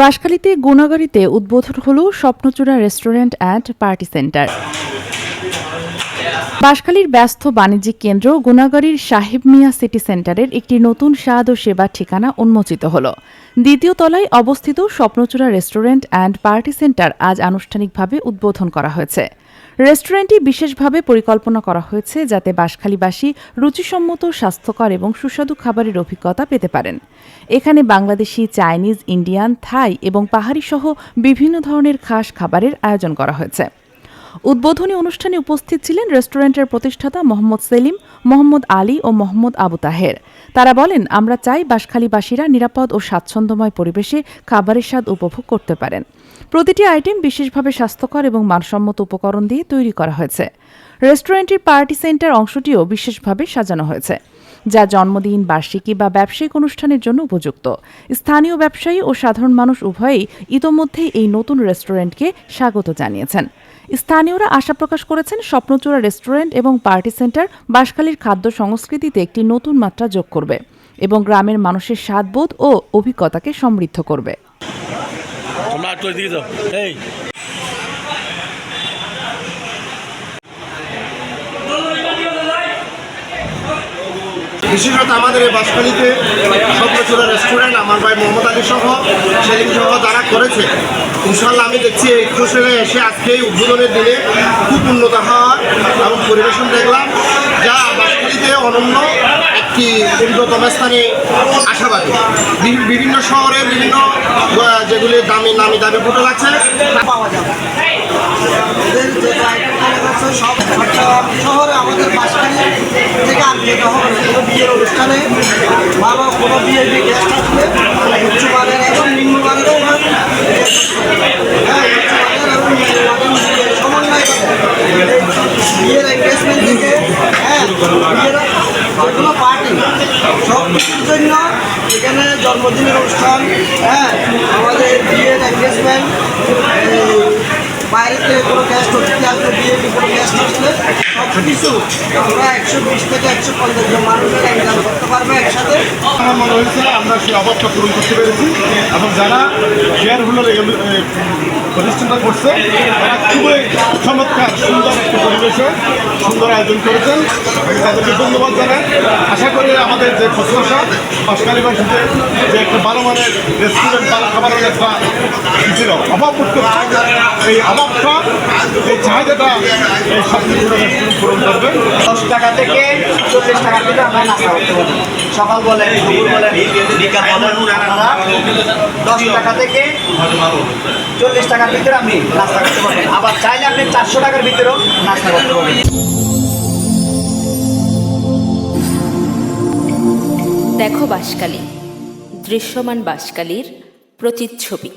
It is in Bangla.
বাঁশখালীতে গুণাগাড়িতে উদ্বোধন হল Swapnachura restaurant and party centre. বাঁশখালীর ব্যস্ত বাণিজ্যিক কেন্দ্র গুণাগাড়ির সাহেব মিয়া সিটি সেন্টারের একটি নতুন স্বাদ ও সেবার ঠিকানা উন্মোচিত হল। দ্বিতীয় তলায় অবস্থিত Swapnachura restaurant and party centre আজ আনুষ্ঠানিকভাবে উদ্বোধন করা হয়েছে। রেস্টুরেন্টটি বিশেষভাবে পরিকল্পনা করা হয়েছে যাতে বাঁশখালীবাসী রুচিসম্মত, স্বাস্থ্যকর এবং সুস্বাদু খাবারের অভিজ্ঞতা পেতে পারেন। এখানে বাংলাদেশি, চাইনিজ, ইন্ডিয়ান, থাই এবং পাহাড়ি সহ বিভিন্ন ধরনের খাস খাবারের আয়োজন করা হয়েছে। উদ্বোধনী অনুষ্ঠানে উপস্থিত ছিলেন রেস্টুরেন্টের প্রতিষ্ঠাতা মোহাম্মদ সেলিম, মোহাম্মদ আলী ও মোহাম্মদ আবু তাহের। তারা বলেন, আমরা চাই বাঁশখালীবাসীরা নিরাপদ ও স্বাচ্ছন্দ্যময় পরিবেশে খাবারের স্বাদ উপভোগ করতে পারেন। প্রতিটি আইটেম বিশেষভাবে স্বাস্থ্যকর এবং মানসম্মত উপকরণ দিয়ে তৈরি করা হয়েছে। রেস্টুরেন্টের পার্টি সেন্টার অংশটিও বিশেষভাবে সাজানো হয়েছে। যা জন্মদিন, বার্ষিকী বা ব্যবসায়িক অনুষ্ঠানের জন্য উপযুক্ত। স্থানীয় ব্যবসায়ী ও সাধারণ মানুষ উভয়েই ইতোমধ্যেই এই নতুন রেস্টুরেন্টকে স্বাগত জানিয়েছেন। স্থানীয়রা আশা প্রকাশ করেছেন, স্বপ্নচূড়া রেস্টুরেন্ট এবং পার্টি সেন্টার বাঁশখালীর খাদ্য সংস্কৃতিতে একটি নতুন মাত্রা যোগ করবে এবং গ্রামের মানুষের স্বাদবোধ ও অভিজ্ঞতাকে সমৃদ্ধ করবে তোমরা একটু এদিকে যাও এই বিশেষত আমাদের এই বাসখালীতে স্বপ্নচূড়া রেস্টুরেন্ট আমার ভাই মোহাম্মদ আলী সহ, সেলিম সহ যারা করেছে ইনশাল্লাহ আমি দেখছি সেরে এসে আজকে এই উদ্বোধনের দিনে খুব উন্নত হওয়া এবং পরিবেশন দেখলাম যা বাসখালীতে অনন্য একটি উন্নতম স্থানে আশাবাদী। বিভিন্ন শহরে বিভিন্ন যেগুলি দামি নামি দামি হোটেল আছে পাওয়া যাবে এদের যে আইটেমগুলো আছে সব চট্টগ্রাম শহরে আমাদের বাসখালী থেকে আর যেতে হবে না। কোনো বিয়ের অনুষ্ঠানে ভালো কোনো বিয়ের গেস্ট উচ্চ মানের এবং নিম্ন মানেরও হয় হ্যাঁ উচ্চ মানের এবং নিম্ন মানের বিয়ের এঙ্গেজমেন্ট থেকে হ্যাঁ বিয়ের যেগুলো পার্টি সব কিছুর জন্য এখানে জন্মদিনের অনুষ্ঠান হ্যাঁ আমাদের বিয়ের এঙ্গেজমেন্ট বাইরে থেকে কোনো গ্যাস্ট অতিথি আসলে বিয়ে কোনো গ্যাস্ট আসলে সব কিছু আমরা একশো বিশ থেকে একশো পঞ্চাশ জন মানুষের এক্সাম করতে আমার মনে হয়েছে আমরা সেই অভাবটা পূরণ করতে পেরেছি। এবং যারা শেয়ার হোল্ডার প্রতিষ্ঠানটা করছে। তারা খুবই চমৎকার, সুন্দর একটা পরিবেশে সুন্দর আয়োজন করেছেন। আমি তাদেরকে ধন্যবাদ জানাই। আশা করি আমাদের যে প্রত্যাশা অস্কারিবাসীতে যে একটা ভালো মানের রেস্টুরেন্ট ভালো খাবারের একটা ছিল অভাব করছে, এই অভাবটা, এই চাহিদাটা এই সব কিছু পূরণ করবে। দশ টাকা থেকে চল্লিশ টাকা থেকে আমরা করতে সকাল দুপুর বলেন দশ টাকা থেকে চল্লিশ টাকার ভিতরে আপনি নাস্তা করতে পারবেন। আবার চাইলে আপনি চারশো টাকার ভিতরেও নাস্তা করতে পারবেন। দেখো বাসকালী দৃশ্যমান বাসকালীর প্রতিচ্ছবি।